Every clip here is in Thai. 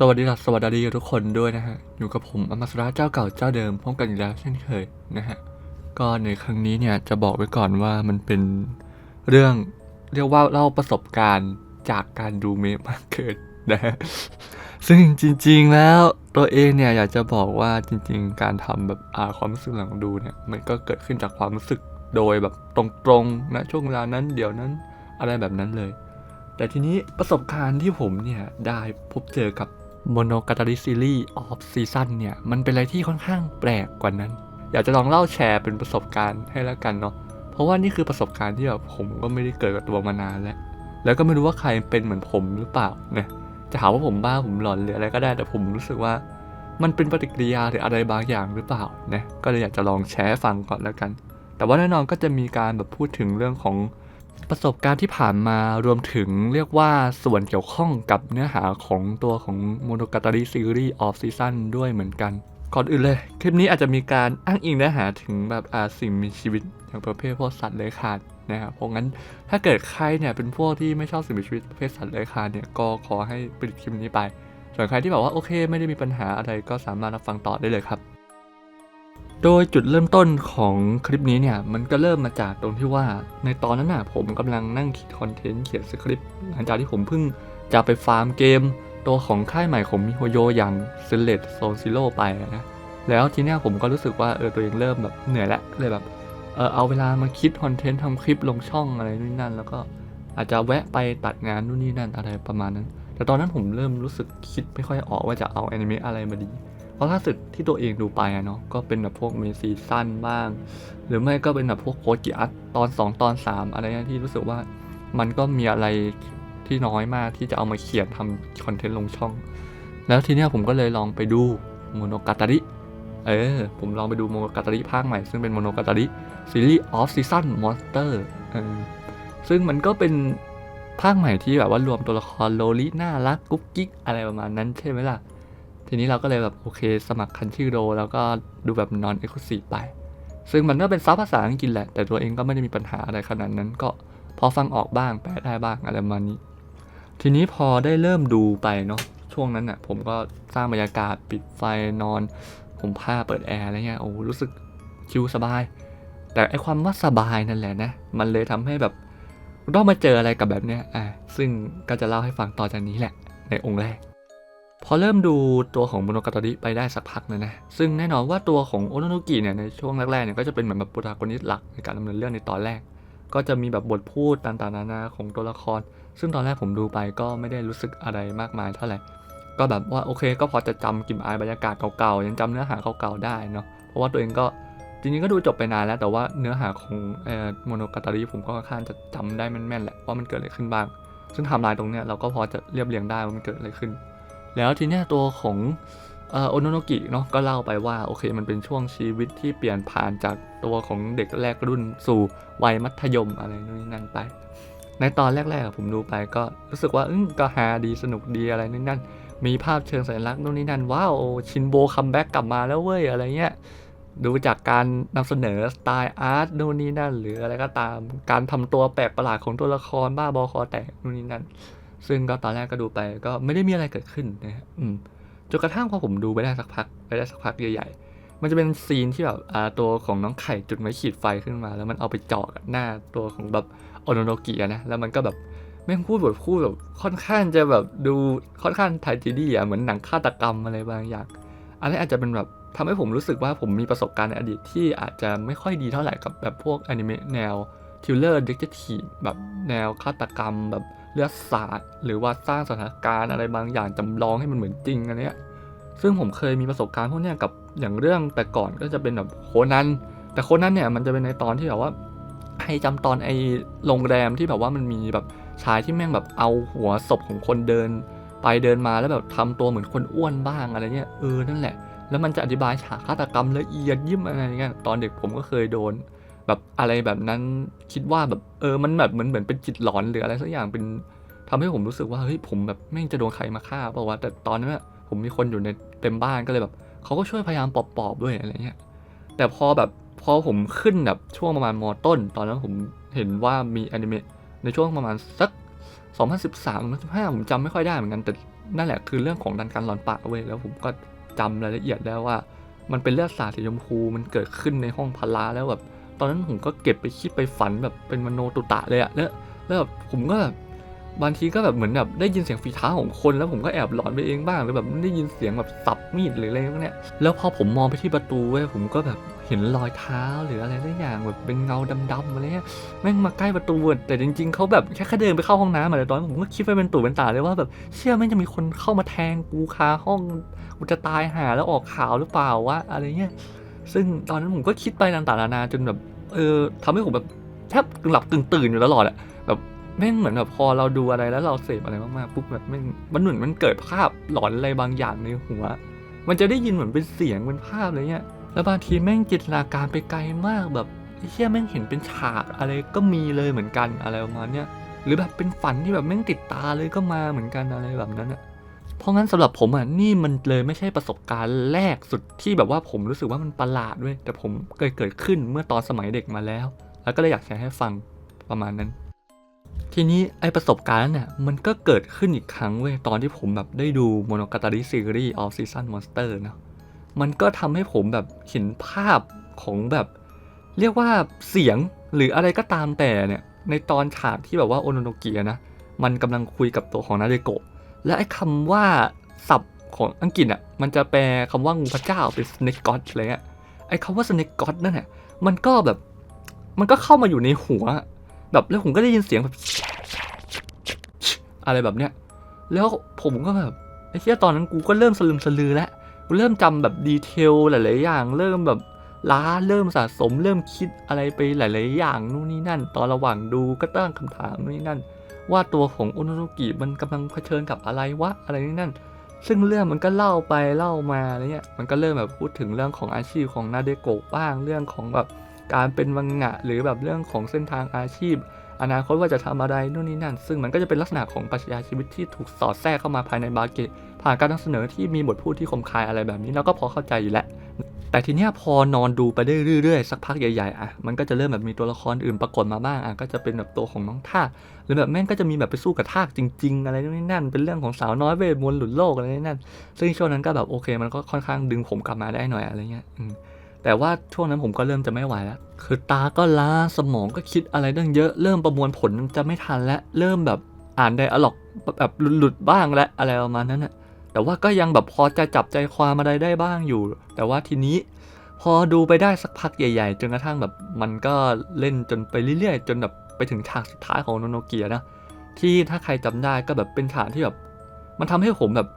สวัสดีครับสวัสดีทุกคนด้วยนะฮะ อยู่กับผมอมสระเจ้าเก่าเจ้าเดิมพบกันอีกแล้วเช่นเคยนะฮะ ก็ในครั้งนี้เนี่ยจะบอกไว้ก่อนว่ามันเป็นเรื่องเรียกว่าเล่าประสบการณ์จากการดูเมะมากเกินนะฮะ ซึ่งจริง ๆแล้วตัวเองเนี่ยอยากจะบอกว่าจริง ๆ การทำแบบอาความรู้สึกหลังดูเนี่ยมันก็เกิดขึ้นจากความรู้สึกโดยแบบตรงๆนะช่วงเวลานั้นเดี๋ยวนั้นอะไรแบบนั้นเลย แต่ทีนี้ประสบการณ์ที่ผมเนี่ยได้พบเจอกับ Monogatari Series of Season เนี่ย มันเป็นอะไรที่ค่อนข้างแปลกกว่านั้น อยากจะลองเล่าแชร์เป็นประสบการณ์ให้แล้วกันเนาะเพราะว่านี่คือประสบการณ์ที่แบบผมก็ไม่ได้เกิดกับตัวมานานแล้ว แล้วก็ไม่รู้ว่าใครเป็นเหมือนผมหรือเปล่านะจะหาว่าผมบ้าผมหลอนหรืออะไรก็ได้แต่ผมรู้สึกว่า มันเป็นปฏิกิริยาหรืออะไรบางอย่างหรือเปล่านะก็เลยอยากจะลองแชร์ฟังก่อนแล้วกัน แต่ว่าแน่นอนก็จะมีการแบบพูดถึงเรื่องของ ประสบการณ์ที่ผ่านมารวมถึงเรียกว่าส่วนเกี่ยวข้องกับเนื้อหาของตัวของ Monogatari Series of Season ด้วยเหมือนกัน ก่อนอื่นเลย คลิปนี้อาจจะมีการอ้างอิงเนื้อหาถึงแบบอาสิ่งมีชีวิตอย่างประเภทพวกสัตว์เลื้อยคลานนะครับเพราะงั้นถ้าเกิดใครเนี่ยเป็นพวกที่ไม่ชอบสิ่งมีชีวิตประเภทสัตว์เลื้อยคลานเนี่ยก็ขอให้ปิดคลิปนี้ไป ส่วนใครที่แบบว่าโอเค ไม่ได้มีปัญหาอะไรก็สามารถรับฟังต่อได้เลยครับ โดยจุดเริ่มต้นของคลิปนี้เนี่ยมันก็เริ่มมาจากตรงที่ว่าในตอนนั้นน่ะผมกำลังนั่งคิดคอนเทนต์เขียนสคริปต์หลังจากที่ผมเพิ่งจะไปฟาร์มเกม ตัวของค่ายใหม่ของมิโฮโยอย่าง s e l e t Zone Zero ไปนะแล้วทีเนี้ยผมก็รู้สึกว่าเออตัวเองเริ่มแบบเหนื่อยแล้วก็เลยแบบเออเอาเวลามาคิดคอนเทนต์ทำคลิปลงช่องอะไรนู่นนนั่น แล้วก็อาจจะแวะไปตัดงานนู่นนี่นั่นอะไรประมาณนั้น แต่ตอนนั้นผมเริ่มรู้สึกคิดไม่ค่อยออกว่าจะเอาแอนิเมะอะไรมาดี เพราะล่าสุดที่ตัวเองดูไปอะเนาะก็เป็นแบบพวกเมซีซั่นบ้าง หรือไม่ก็เป็นแบบพวกโคจิอัตตอน 2 ตอน 3 อะไรเงี้ยที่รู้สึกว่ามันก็มีอะไรที่น้อยมากที่จะเอามาเขียนทำคอนเทนต์ลงช่อง แล้วทีเนี้ยผมก็เลยลองไปดูโมโนกาตาริเออ ผมลองไปดูโมโนกาตาริภาคใหม่ ซึ่งเป็นโมโนกาตาริซีรีส์ออฟซีซั่นมอนสเตอร์ซึ่งมันก็เป็นภาคใหม่ที่แบบว่ารวมตัวละครโลลิน่ารักกุ๊กกิ๊กอะไรประมาณนั้นใช่ไหมล่ะ ทีนี้เราก็เลยแบบโอเค สมัครคันชื่อโรแล้วก็ดูแบบนอนเอ็กซ์คลูซีฟไป ซึ่งมันก็เป็นซับภาษาอังกฤษแหละ แต่ตัวเองก็ไม่ได้มีปัญหาอะไรขนาดนั้นก็พอฟังออกบ้างแปลได้บ้างอะไรประมาณนี้ ทีนี้พอได้เริ่มดูไปเนาะช่วงนั้นน่ะผมก็สร้างบรรยากาศปิดไฟนอนผมผ้าเปิดแอร์อะไรเงี้ยโอ้รู้สึกชิลสบาย แต่ไอความว่าสบายนั่นแหละนะ มันเลยทำให้แบบต้องมาเจออะไรกับแบบเนี้ยอะซึ่งก็จะเล่าให้ฟังต่อจากนี้แหละ ในองค์แรก พอเริ่มดูตัวของโมโนกาตาริไปได้สักพักนะนะ ซึ่งแน่นอนว่าตัวของโอโนโนกิเนี่ยในช่วงแรกๆเนี่ยก็จะเป็นเหมือนแบบโปรตากนิสหลักในการดำเนินเรื่องในตอนแรก ก็จะมีแบบบทพูดต่างๆนานาของตัวละคร ซึ่งตอนแรกผมดูไปก็ไม่ได้รู้สึกอะไรมากมายเท่าไหร่ ก็แบบว่าโอเค ก็พอจะจำกลิ่นอายบรรยากาศเก่าๆ ยังจำเนื้อหาเก่าๆได้เนาะ เพราะว่าตัวเองก็จริงๆก็ดูจบไปนานแล้ว แต่ว่าเนื้อหาของโมโนกาตาริผมก็ค่อนข้างจะจำได้แม่นๆแหละว่ามันเกิดอะไรขึ้นบ้าง ซึ่งทำลายตรงเนี้ยเราก็พอจะเรียบเรียงได้ว่ามันเกิดอะไรขึ้น แล้วทีเนี้ยตัวของอ่อโอโนโนกิเนาะก็เล่าไปว่าโอเคมันเป็นช่วงชีวิตที่เปลี่ยนผ่านจากตัวของเด็กแรกรุ่นสู่วัยมัธยมอะไรนู่นนี่นั่นไป ในตอนแรกๆผมดูไปก็รู้สึกว่าอืมก็ฮาดีสนุกดีอะไรนู่นนั่น มีภาพเชิงสัญลักษณ์นู่นนี่นั่นว้าวชินโบคัมแบ็กกลับมาแล้วเว้ยอะไรเงี้ยดูจากการนำเสนอสไตล์อาร์ตนู่นนี่นั่น หรืออะไรก็ตามการทำตัวแปลกประหลาดของตัวละครบ้าบอคอแตกนู่นนี่นั่น ซึ่งก็ตอนแรกก็ดูไปก็ไม่ได้มีอะไรเกิดขึ้นนะฮะจนกระทั่งพอผมดูไปได้สักพักไปได้สักพักใหญ่ๆ มันจะเป็นซีนที่แบบตัวของน้องไข่จุดไม้ขีดไฟขึ้นมา แล้วมันเอาไปเจาะหน้าตัวของแบบโอโนโนกิอะนะ แล้วมันก็แบบแม่งพูดบทพูดแบบค่อนข้างจะแบบดูค่อนข้างไทจีดี้อะเหมือนหนังฆาตกรรมอะไรบางอย่างอันนี้อาจจะเป็นแบบทำให้ผมรู้สึกว่าผมมีประสบการณ์ในอดีตที่อาจจะไม่ค่อยดีเท่าไหร่กับแบบพวกอนิเมะแนวทิลเลอร์เด็กเจทีแบบแนวฆาตกรรมแบบ เลือดสาดหรือว่าสร้างสถานการณ์อะไรบางอย่างจำลองให้มันเหมือนจริงอันเนี้ยซึ่งผมเคยมีประสบการณ์พวกเนี้ยกับอย่างเรื่องแต่ก่อนก็จะเป็นแบบโคนันแต่โคนันเนี่ยมันจะเป็นในตอนที่แบบว่าให้จำตอนไอ้โรงแรมที่แบบว่ามันมีแบบชายที่แม่งแบบเอาหัวศพของคนเดิน ไปเดินมาแล้วแบบทำตัวเหมือนคนอ้วนบ้างอะไรเงี้ยเออนั่นแหละแล้วมันจะอธิบายฉากฆาตกรรมละเอียดยิบอะไรเงี้ยตอนเด็กผมก็เคยโดน แบบอะไรแบบนั้นคิดว่าแบบเออมันแบบเหมือนเหมือนเป็นจิตหลอนหรืออะไรสักอย่างเป็นทำให้ผมรู้สึกว่าเฮ้ยผมแบบแม่งจะโดนใครมาฆ่าเปล่าวะแต่ตอนนั้นผมมีคนอยู่ในเต็มบ้านก็เลยแบบเขาก็ช่วยพยายามปอบๆด้วยอะไรเงี้ยแต่พอแบบพอผมขึ้นแบบช่วงประมาณมต้น ตอนนั้นผมเห็นว่ามีอนิเมะในช่วงประมาณสัก 2013 2015 ผมจำไม่ค่อยได้เหมือนกันแต่นั่นแหละคือเรื่องของดันการหลอนปากเว้ยแล้วผมก็จำรายละเอียดได้ว่า มันเป็นเลือดสาดสีชมพูมันเกิดขึ้นในห้องพละแล้วแบบ ตอนนั้นผมก็เก็บไปคิดไปฝันแบบเป็นมโนตุตะเลยอะแล้วแล้วแบบผมก็แบบบางทีก็แบบเหมือนแบบได้ยินเสียงฝีเท้าของคนแล้วผมก็แอบหลอนไปเองบ้างหรือแบบได้ยินเสียงแบบสับมีดหรืออะไรพวกเนี้ยแล้วพอผมมองไปที่ประตูเว้ยผมก็แบบเห็นรอยเท้าหรืออะไรสักอย่างแบบเป็นเงาดำๆอะไรเงี้ยแม่งมาใกล้ประตูแต่จริง ๆเขาแบบแค่แค่เดินไปเข้าห้องน้ำมาแต่ตอนนั้นผมก็คิดไปเป็นตู่เป็นตาเลยว่าแบบเชื่อแม่งจะมีคนเข้ามาแทงกูคาห้องกูจะตายหาแล้วออกข่าวหรือเปล่าวะอะไรเงี้ย ซึ่งตอนนั้นผมก็คิดไปต่างๆนานาจนแบบเออทำให้ผมแบบแทบกึ่งหลับกึ่งตื่นอยู่ตลอดอะแบบแม่งเหมือนแบบพอเราดูอะไรแล้วเราเสพอะไรมากๆปุ๊บแบบแม่งมันเหมือนมันเกิดภาพหลอนอะไรบางอย่างในหัว มันจะได้ยินเหมือนเป็นเสียงเป็นภาพอะไรเงี้ยแล้วบางทีแม่งจินตนาการไปไกลมากแบบเชี่ยแม่งเห็นเป็นฉากอะไรก็มีเลยเหมือนกันอะไรประมาณเนี้ยหรือแบบเป็นฝันที่แบบแม่งติดตาเลยก็มาเหมือนกันอะไรแบบนั้นอะ เพราะงั้นสำหรับผมอะนี่มันเลยไม่ใช่ประสบการณ์แรกสุดที่แบบว่าผมรู้สึกว่ามันประหลาดด้วย แต่ผมเคยเกิดขึ้นเมื่อตอนสมัยเด็กมาแล้ว แล้วก็เลยอยากแชร์ให้ฟังประมาณนั้น ทีนี้ไอประสบการณ์นั้นน่ยมันก็เกิดขึ้นอีกครั้งเว้ยตอนที่ผมแบบได้ดูโมโนกาตาริซีรีส์ of season monster เนาะมันก็ทำให้ผมแบบเห็นภาพของแบบ เรียกว่าเสียงหรืออะไรก็ตามแต่เนี่ยในตอนฉากที่แบบว่าโอโนโนกิอะนะมันกำลังคุยกับตัวของนาเดโกะ และไอ้คำว่าศัพท์ของอังกฤษอะมันจะแปลคำว่างูพระเจ้าเป็น snake god อะไรเงี้ยไอ้คำว่า snake god นั่นแหละมันก็แบบมันก็เข้ามาอยู่ในหัว แบบแล้วผมก็ได้ยินเสียงแบบอะไรแบบเนี้ยแล้วผมก็แบบไอ้เชี่ยตอนนั้นกูก็เริ่มสลืมสลือแล้วกูเริ่มจำแบบดีเทลหลายๆอย่าง เริ่มแบบล้าเริ่มสะสม เริ่มคิดอะไรไปหลาย ๆ อย่างนู่นนี่นั่น ตอนระหว่างดูก็ตั้งคำถามนู่นนี่นั่น ว่าตัวของอโนโนกิมันกำลังเผชิญกับอะไรวะอะไรนี่นั่น ซึ่งเรื่องมันก็เล่าไปเล่ามาอะไรเงี้ยมันก็เริ่มแบบพูดถึงเรื่องของอาชีพของนาเดโกะบ้างเรื่องของแบบการเป็นมังงะหรือแบบเรื่องของเส้นทางอาชีพ อนาคตว่าจะทำอะไรนู่นนี่นั่น ซึ่งมันก็จะเป็นลักษณะของปรัชญาชีวิตที่ถูกสอดแทรกเข้ามาภายในบาเกะผ่านการนำเสนอที่มีบทพูดที่คมคายอะไรแบบนี้เราก็พอเข้าใจอยู่แล้ว แต่ทีเนี้ยพอนอนดูไปได้เรื่อยๆ สักพักใหญ่ๆอะมันก็จะเริ่มแบบมีตัวละครอื่นปรากฏมาบ้างอะก็จะเป็นแบบตัวของน้องทากหรือแบบแม่งก็จะมีแบบไปสู้กับทากจริง ๆ อะไรนู่นนี่นั่น เป็นเรื่องของสาวน้อยเวทมนต์หลุดโลกอะไรนี่นั่น ซึ่งช่วงนั้นก็แบบโอเค มันก็ค่อนข้างดึงผมกลับมาได้หน่อยอะไรเงี้ยแต่ว่าช่วงนั้นผมก็เริ่มจะไม่ไหวแล้ว คือตาก็ล้าสมองก็คิดอะไรตั้งเยอะเริ่มประมวลผลจะไม่ทันแล้วเริ่มแบบอ่านไดอะล็อกแบบหลุดๆบ้างและอะไรประมาณนั้นน่ะ แต่ว่าก็ยังแบบพอจะจับใจความอะไรได้บ้างอยู่ แต่ว่าทีนี้พอดูไปได้สักพักใหญ่ ๆ จนกระทั่งแบบมันก็เล่นจนไปเรื่อยๆ จนแบบไปถึงฉากสุดท้ายของโนโนเกียนะ ที่ถ้าใครจำได้ก็แบบเป็นฉากที่แบบ มันทำให้ผมแบบ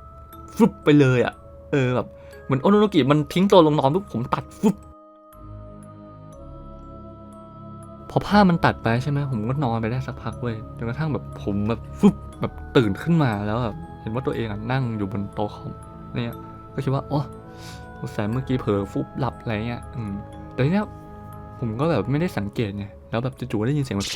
ฟลุปไปเลยอะ่ะ เออแบบเหมือนโอโนโนกิมันทิ้งตัวลงนอนปุ๊บผมตัดฟลุปพอภามันตัดไปใช่ไหมผมก็นอนไปได้สักพักเว้ยจนกระทั่งแบบผมแบบฟลุปแบบตื่นขึ้นมาแล้วแบบ เห็นว่าตัวเองอะนั่งอยู่บนโต๊ะคอมเนี่ยก็คิดว่าอ๋อสงสัยเมื่อกี้เผลอฟุบหลับอะไรเงี้ยอืมแต่ทีเนี้ยผมก็แบบไม่ได้สังเกตไงแล้วแบบจู่ๆได้ยินเสียงแบบ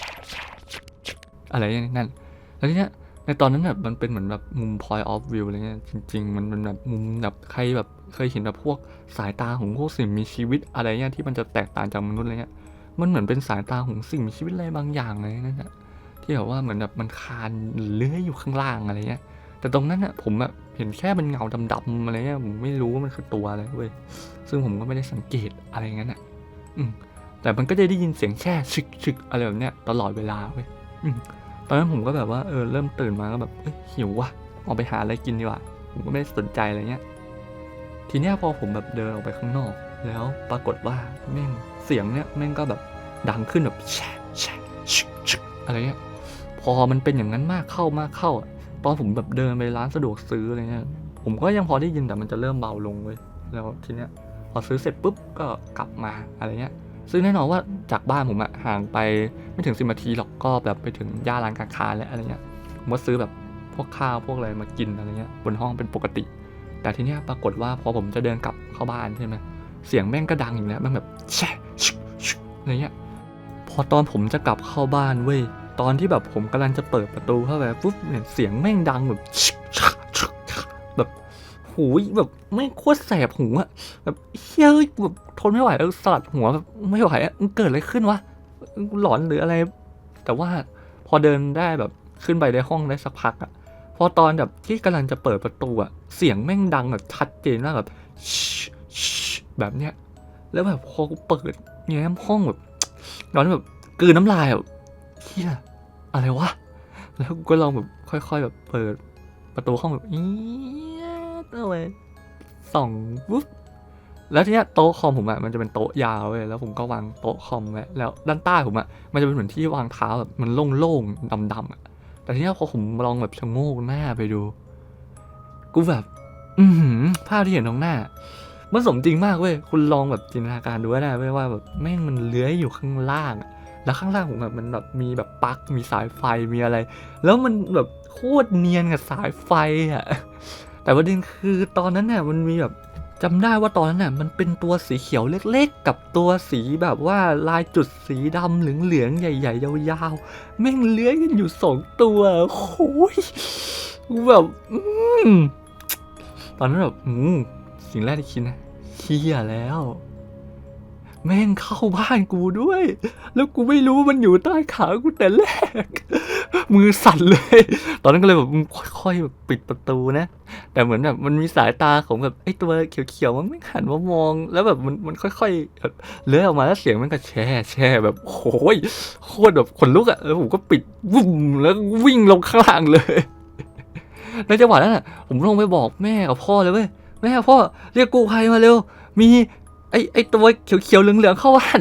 อะไรอย่างนั้นแล้วทีเนี้ยในตอนนั้นแบบมันเป็นเหมือนแบบมุม point of view อะไรเงี้ยจริง ๆ มันเป็นแบบมุมแบบใครแบบเคยเห็นแบบพวกสายตาของพวกสิ่งมีชีวิตอะไรเงี้ยที่มันจะแตกต่างจากมนุษย์อะไรเงี้ยมันเหมือนเป็นสายตาของสิ่งมีชีวิตอะไรบางอย่างเลยนั่นแหละที่แบบว่าเหมือนแบบมันคานเลื้อยอยู่ข้างล่างอะไรเงี้ย แต่ตรงนั้นน่ะผมแบบเห็นแค่เป็นเงาดำๆอะไรเงี้ยผมไม่รู้ว่ามันคือตัวอะไรเว้ยซึ่งผมก็ไม่ได้สังเกตอะไรงั้นอะอืมแต่มันก็จะได้ยินเสียงแช่ชึกชึกอะไรแบบเนี้ยตลอดเวลาเว้ยอืมตอนนั้นผมก็แบบว่าเออเริ่มตื่นมาก็แบบเอ้หิวว่ะออกไปหาอะไรกินดีกว่าผมก็ไม่ได้สนใจอะไรเงี้ย ทีเนี้ยพอผมแบบเดินออกไปข้างนอก แล้วปรากฏว่าแม่งเสียงเนี้ยแม่งก็แบบดังขึ้นแบบแช่แช่ชึกชึกอะไรเงี้ยพอมันเป็นอย่างนั้นมากเข้ามากเข้าอะ ตอนผมแบบเดินไปร้านสะดวกซื้ออะไรเงี้ยผมก็ยังพอได้ยินแต่มันจะเริ่มเบาลงเว้ยแล้วทีเนี้ยพอซื้อเสร็จปุ๊บก็กลับมาอะไรเงี้ยซึ่งแน่นอนว่าจากบ้านผมอะห่างไปไม่ถึงสิบนาทีหรอกก็แบบไปถึงย่าร้านกาค้าแล้วอะไรเงี้ยผมก็ซื้อแบบพวกข้าวพวกอะไรมากินอะไรเงี้ยบนห้องเป็นปกติ แต่ทีเนี้ยปรากฏว่าพอผมจะเดินกลับเข้าบ้านใช่ไหมเสียงแม่งก็ดังอีกแล้วแม่งแบบแช่ชุกชุกอะไรเงี้ยพอตอนผมจะกลับเข้าบ้านเว้ย ตอนที่แบบผมกำลังจะเปิดประตูเข้าไปปุ๊บเนี่ยเสียงแม่งดังแบบชักชักแบบหูแบบแม่งโคตรแสบหูอะแบบเฮ้ยแบบทนไม่ไหวแล้วสลัดหัวแบบไม่ไหวอะมันเกิดอะไรขึ้นวะหลอนหรืออะไร แต่ว่าพอเดินได้แบบขึ้นไปในห้องได้สักพักอะพอตอนแบบที่กำลังจะเปิดประตูอะเสียงแม่งดังแบบชัดเจนมากแบบชชแบบเนี้ยแล้วแบบพอเปิดแง้มห้องแบบตอนแบบกืนน้ำลายแบบ เฮียอะไรวะ แล้วกูก็ลองแบบค่อย ๆ แบบเปิดประตูห้องแบบเอี๊ยดเอาไว้ส่องปุ๊บแล้วทีเนี้ยโต๊ะคอมผมอะมันจะเป็นโต๊ะยาวเว้ยแล้วผมก็วางโต๊ะคอมไว้แล้วด้านใต้ผมอะมันจะเป็นเหมือนที่วางเท้าแบบมันโล่งๆดำๆอะแต่ทีเนี้ยพอผมลองแบบชะโงกหน้าไปดู กูแบบ อือหือภาพที่เห็นตรงหน้า มันสมจริงมากเว้ยคุณลองแบบจินตนาการดูก็ได้เว้ยว่าแบบแม่งมันเลื้อยอยู่ข้างล่างอะ แล้วข้างล่างผมแบบมันแบบมีแบบปลั๊กมีสายไฟมีอะไร แล้วมันแบบโคตรเนียนกับสายไฟอะแต่ประเด็นคือตอนนั้นเนี่ยมันมีแบบจำได้ว่าตอนนั้นน่ะมันเป็นตัวสีเขียวเล็กๆ กับตัวสีแบบว่าลายจุดสีดำเหลืองๆใหญ่ๆยาวๆแม่งเลื้อยกันอยู่สองตัวโอ้ยแบบอตอนนั้นแบบอืสิ่งแรกที่คิดนะเฮียแล้ว แม่งเข้าบ้านกูด้วย แล้วกูไม่รู้มันอยู่ใต้ขากูแต่แรก มือสั่นเลย ตอนนั้นก็เลยแบบค่อยๆแบบปิดประตูนะ แต่เหมือนแบบมันมีสายตาของแบบไอ้ตัวเขียวๆมันไม่หันมามอง แล้วแบบมันมันค่อยๆเลื้อยออกมาแล้วเสียงมันก็แช่แช่แบบโอ้ยโคตรแบบขนลุกอะแล้วผมก็ปิดวุ้มแล้ววิ่งลงข้างล่างเลยในจังหวะนั้นอะผมลงไปบอกแม่กับพ่อเลยเว้ยแม่พ่อเรียกกู้ภัยมาเร็ว มี อ้ไอ้ตัวเขียวๆเหลืองๆเข้าบ้าน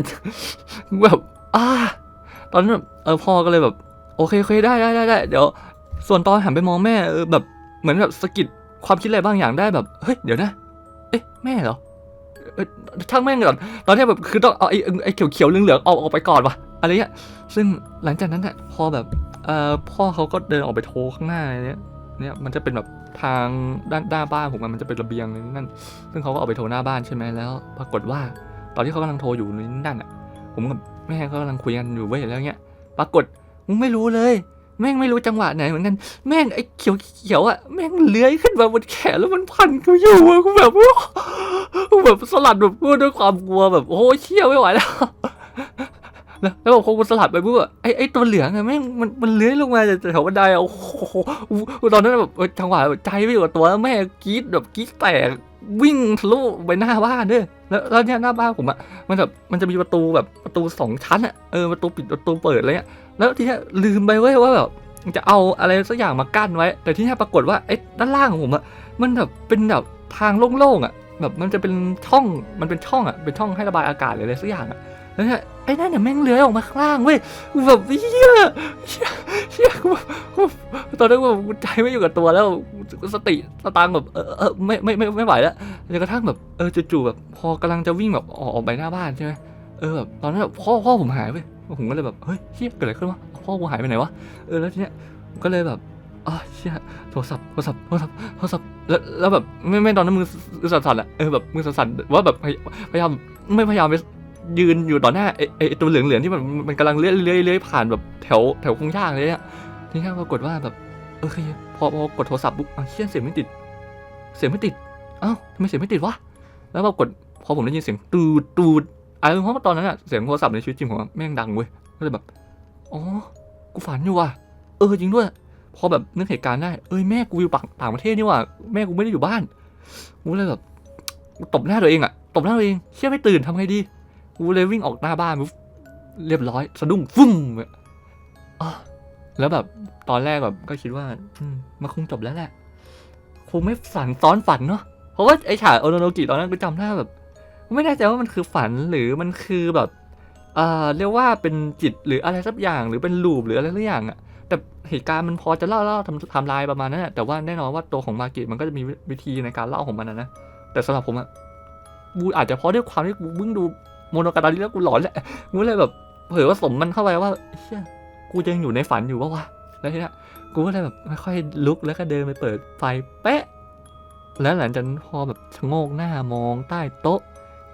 แบบอ่าตอนนั้นเออพ่อก็เลยแบบ โอเคโอเคได้ได้ได้เดี๋ยวส่วนตอนหันไปมองแม่เออแบบเหมือนแบบสะกิดความคิดอะไรบางอย่างได้แบบเฮ้ยเดี๋ยวนะ เอ๊ะแม่เหรอเอ้ยช่างแม่งก่อนตอนนี้แบบคือต้องเอาไอ้ไอ้เขียวเขียวๆเหลืองเหลืองเอาออกไปก่อนวะอะไรเงี้ยซึ่งหลังจากนั้นเนี่ยพอแบบเอ่อพ่อเขาก็เดินออกไปโทรข้างหน้าอะไรเนี่ย เนี่ยมันจะเป็นแบบทางด้านด้าบ้านผมมันจะเป็นระเบียงนนั่น ซึ่งเขาก็ออกไปโทรหน้าบ้านใช่ไหมแล้ว ปรากฏว่า ตอนที่เขากำลังโทรอยู่นั่นอะ ผมกับแม่เขากำลังคุยกันอยู่เว้ยแล้วเนี้ย ปรากฏมึงไม่รู้เลย แม่งไม่รู้จังหวะไหนเหมือนกัน แม่งไอ้เขียวเขียวอะแม่งเลื้อยขึ้นมาบนแขนแล้วมันพันกูอยู่อะกูแบบกูแบบสลัดแบบพูด้วยความกลัวแบบโอ้เชี่ยไม่ไหวแล้ว แล้วแล้วพอกูสลัดไปปุ๊บอไอ้ไอ้ตัวเหลืองอะแม่งมันมันเลื้อยลงมาจากแถวบันไดโอ้โหตอนนั้นแบบจังหวะใจไม่อยู่กับตัวแม่กรี๊ดแบบกรี๊ดแตกวิ่งทะลุไปหน้าบ้านด้วยแล้วเนี่ยหน้าบ้านผมอะมันแบบมันจะมีประตูแบบประตูสองชั้นอะเออประตูปิดประตูเปิดอะไรเงี้ยแล้วทีเนี้ยลืมไปเว้ยว่าแบบจะเอาอะไรสักอย่างมากั้นไว้ แต่ที่นี้ปรากฏว่าไอ้ด้านล่างของผมอะมันแบบเป็นแบบทางโล่งๆอะแบบมันจะเป็นช่องมันเป็นช่องอะเป็นช่องให้ระบายอากาศหรืออะไรสักอย่างอะ แล้วเนี่ยไอ้นั่นเนี่ยแม่งเลื้อยออกมาข้างล่างเว้ยกูแบบเฮียเฮียเฮียกูบบกูตอนนั้นกูแบบใจไม่อยู่กับตัวแล้วกูสติสตางแบบเออเออไม่ไม่ไม่ไม่ไหวแล้วจนกระทั่งแบบเออจู่ๆแบบพอกำลังจะวิ่งแบบออกออกไปหน้าบ้านใช่ไหมเออแบบตอนนั้นแบบพ่อพ่อผมหายไปผมก็เลยแบบเฮ้ยเฮียเกิดอะไรขึ้นวะพ่อกูหายไปไหนวะเออแล้วทีเนี้ยก็เลยแบบอ๋อเชี่ยโทรศัพท์โทรศัพท์โทรศัพท์โทรศัพท์แล้วแล้วแบบไม่ไม่ตอนนั้นมือสั่นๆอะเออแบบมือสั่นๆว่าแบบพยพยายามไม่พยายามไป ยืนอยู่ต่อหน้าไอ้ไอ้ตัวเหลืองๆที่มันมันกำลังเลื้อยเลื้อยเลื้อยผ่านแบบแถวแถวคงยางเลยเนี่ยทีนี้ปรากฏว่าแบบโอเคพอพอกดโทรศัพท์ปุ๊บอะเชี่ยเสียงไม่ติด เสียงไม่ติดเอ้าทำไมเสียงไม่ติดวะแล้วปรากฏพอผมได้ยินเสียงตูดตูดไอะเพราะว่าตอนนั้นอะเสียงโทรศัพท์ในชีวิตจริงผมอะแม่งดังเว้ยก็เลยแบบอ๋อกูฝันอยู่ว่ะเออจริงด้วยพอแบบนึกเหตุการณ์ได้ เอ้ยแม่กูอยู่ต่างต่างประเทศนี่ว่ะแม่กูไม่ได้อยู่บ้านกูเลยแบบตบหน้าตัวเองอะตบหน้าตัวเองเชื่อไม่ตื่นทำไงดี กูเลยวิ่งออกหน้าบ้านเรียบร้อย สะดุ้งฟึ่มอะอะแล้วแบบตอนแรกแบบก็คิดว่า อืมมันคงจบแล้วแหละคงไม่ฝันซ้อนฝันเนาะเพราะว่าไอ้ฉากโอโนโนกิตอนนั้นกูจำได้แบบไม่แน่ใจว่ามันคือฝันหรือมันคือแบบเอ่อเรียกว่าเป็นจิตหรืออะไรสักอย่างหรือเป็นลูปหรืออะไรสักอย่างอะแต่เหตุการณ์มันพอจะเล่าเล่าทำทำลายประมาณนั้นอะแต่ว่าแน่นอนว่าตัวของมาเกตมันก็จะมีวิธีในการเล่าของมันนะนะแต่สำหรับผมอะกูอาจจะเพราะด้วยความที่กูเพิ่งดู โมโนกาตาริแล้วกูหลอนแหละกูเลยแบบเผยว่าสมมันเข้าไปว่าเชี่ยกูยังอยู่ในฝันอยู่วะวะแล้วทีเนี้ยกูก็เลยแบบค่อยๆลุกแล้วก็เดินไปเปิดไฟเป๊ะ แล้วหลังจากนั้นพอแบบชะโงกหน้ามองใต้โต๊ะ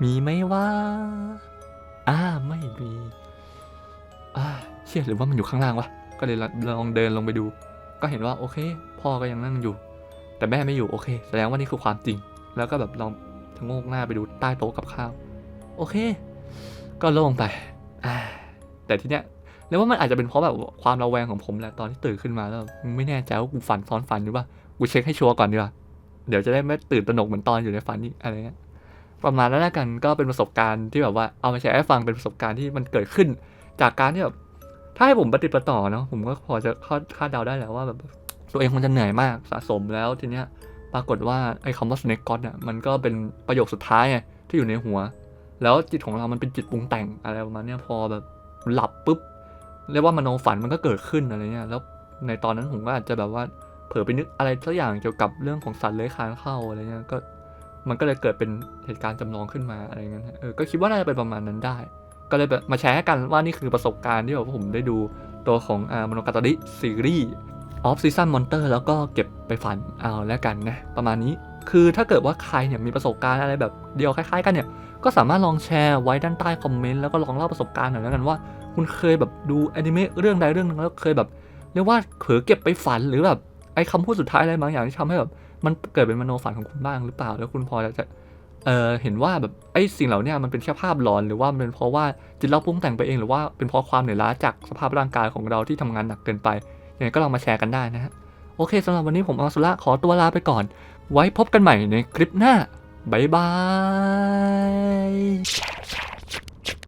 มีไหมว่าอ่าไม่มีอ่าเชื่อหรือว่ามันอยู่ข้างล่างวะก็เลยลองเดินลงไปดู ก็เห็นว่าโอเค พ่อก็ยังนั่งอยู่ แต่แม่ไม่อยู่โอเค แสดงว่านี่คือความจริง แล้วก็แบบลองชะโงกหน้าไปดูใต้โต๊ะกับข้าว โอเค ก็โล่งไปแต่ทีเนี้ยแล้วว่ามันอาจจะเป็นเพราะแบบความระแวงของผมแหละตอนที่ตื่นขึ้นมาแล้วไม่แน่ใจว่ากูฝันซ้อนฝันหรือเปล่ากูเช็คให้ชัวร์ก่อนดีกว่าเดี๋ยวจะได้ไม่ตื่นตระหนกเหมือนตอนอยู่ในฝันนี่อะไรเงี้ยประมาณนั้นแล้วกันก็เป็นประสบการณ์ที่แบบว่าเอามาแชร์ให้ฟังเป็นประสบการณ์ที่มันเกิดขึ้น จากการที่แบบถ้าให้ผมปฏิประต่อเนาะผมก็พอจะคาดคาดเดาได้แหละว่าแบบตัวเองมันจะเหนื่อยมากสะสมแล้วทีเนี้ยปรากฏว่าไอ้คำว่า snake god เนี่ยมันก็เป็นประโยคสุดท้ายไงที่อยู่ในหัว แล้วจิตของเรามันเป็นจิตปรุงแต่งอะไรประมาณนี้พอแบบหลับปุ๊บเรียกว่ามโนฝันมันก็เกิดขึ้นอะไรเงี้ยแล้วในตอนนั้นผมก็อาจจะแบบว่าเผลอไปนึกอะไรสักอย่างเกี่ยวกับเรื่องของสัตว์เลื้อยคลานเข้าอะไรเงี้ยก็มันก็เลยเกิดเป็นเหตุการณ์จำลองขึ้นมาอะไรเงี้ยเออก็คิดว่าน่าจะเป็นประมาณนั้นได้ ก็เลยแบบมาแชร์ให้กันว่านี่คือประสบการณ์ที่แบบว่าผมได้ดูตัวของอ่ามโนกาตาริซีรีส์ออฟซีซันมอนเตอร์แล้วก็เก็บไปฝันเอาแล้วกันนะประมาณนี้คือถ้าเกิดว่าใครเนี่ยมีประสบการณ์อะไรแบบเดียวคล้ายๆ กันเนี่ย ก็สามารถลองแชร์ไว้ด้านใต้คอมเมนต์แล้วก็ลองเล่าประสบการณ์หน่อยแล้วกันว่า คุณเคยแบบดูอนิเมะเรื่องใดเรื่องหนึงแล้วเคยแบบเรียกว่าเผลอเก็บไปฝันหรือแบบไอ้คำพูดสุดท้ายอะไรบางอย่างที่ทำให้แบบมันเกิดเป็นมโนฝันของคุณบ้างหรือเปล่า แล้วคุณพอจะเออเห็นว่าแบบไอ้สิ่งเหล่านี้มันเป็นแค่ภาพหลอนหรือว่ามันเป็นเพราะว่าจิตเราปรุงแต่งไปเองหรือว่าเป็นเพราะความเหนื่อยล้าจากสภาพร่างกายของเราที่ทำงานหนักเกินไปยังไงก็ลองมาแชร์กันได้นะฮะโอเคสำหรับวันนี้ผมอาสุระขอตัวลาไปก่อน ไว้พบกันใหม่ในคลิปหน้า บ๊ายบาย